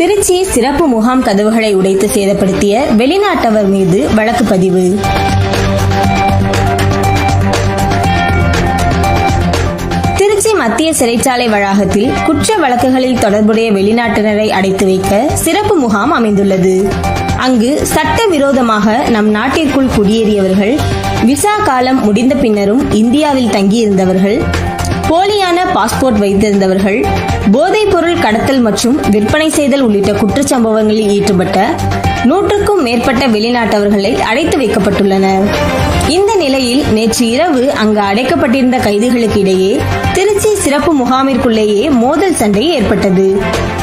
திருச்சி சிறப்பு முகாம் கதவுகளை உடைத்து சேதப்படுத்திய வெளிநாட்டவர் மீது வழக்கு பதிவு. திருச்சி மத்திய சிறைச்சாலை வளாகத்தில் குற்ற வழக்குகளில் தொடர்புடைய வெளிநாட்டினரை அடைத்து வைக்க சிறப்பு முகாம் அமைந்துள்ளது. அங்கு சட்டவிரோதமாக நம் நாட்டிற்குள் குடியேறியவர்கள் விசா காலம் முடிந்த பின்னரும் இந்தியாவில் தங்கியிருந்தவர்கள் போலியான பாஸ்போர்ட் வைத்திருந்தவர்கள் போதைப் பொருள் கடத்தல் மற்றும் விற்பனை செய்தல் உள்ளிட்ட குற்றச்சம்பவங்களில் ஈடுபட்ட நூற்றுக்கும் மேற்பட்ட வெளிநாட்டவர்களை அடைத்து வைக்கப்பட்டுள்ளனர். இந்த நிலையில் நேற்று இரவு அங்கு அடைக்கப்பட்டிருந்த கைதிகளுக்கு இடையே திருச்சி சிறப்பு முகாமிற்குள்ளேயே மோதல் சண்டை ஏற்பட்டது.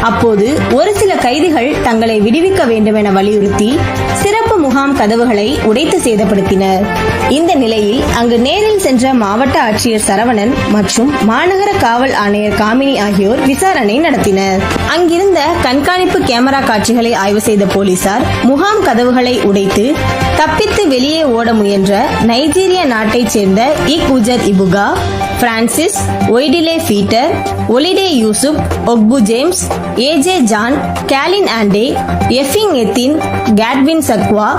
அப்போது ஒரு சில கைதிகள் தங்களை விடுவிக்க வேண்டும் என வலியுறுத்தி சிறப்பு முகாம் கதவுகளை உடைத்து சேதப்படுத்தினர். இந்த நிலையில் அங்கு நேரில் சென்ற மாவட்ட ஆட்சியர் சரவணன் மற்றும் மாநகர காவல் ஆணையர் காமினி ஆகியோர் விசாரணை நடத்தினர். அங்கிருந்த கண்காணிப்பு கேமரா காட்சிகளை ஆய்வு செய்த போலீசார் முகாம் கதவுகளை உடைத்து தப்பித்து வெளியே ஓட முயன்ற நைஜீரிய நாட்டைச் சேர்ந்த இக் உஜர் இபுகா பிரான்சிஸ் ஒய்டிலே பீட்டர் ஒலிடே யூசுப் ஒக்பு ஜேம்ஸ் ஏஜே ஜான் கேலின் ஆண்டே எஃபிங் எத்தின் கேட்வின் சக்வா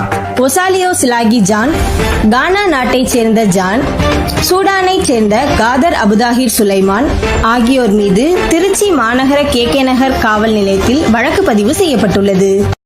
ஒசாலியோ சிலாகி ஜான் கானா நாட்டைச் சேர்ந்த ஜான் சூடானைச் சேர்ந்த காதர் அபுதாஹிர் சுலைமான் ஆகியோர் மீது திருச்சி மாநகர கே கே நகர் காவல் நிலையத்தில் வழக்கு பதிவு செய்யப்பட்டுள்ளது.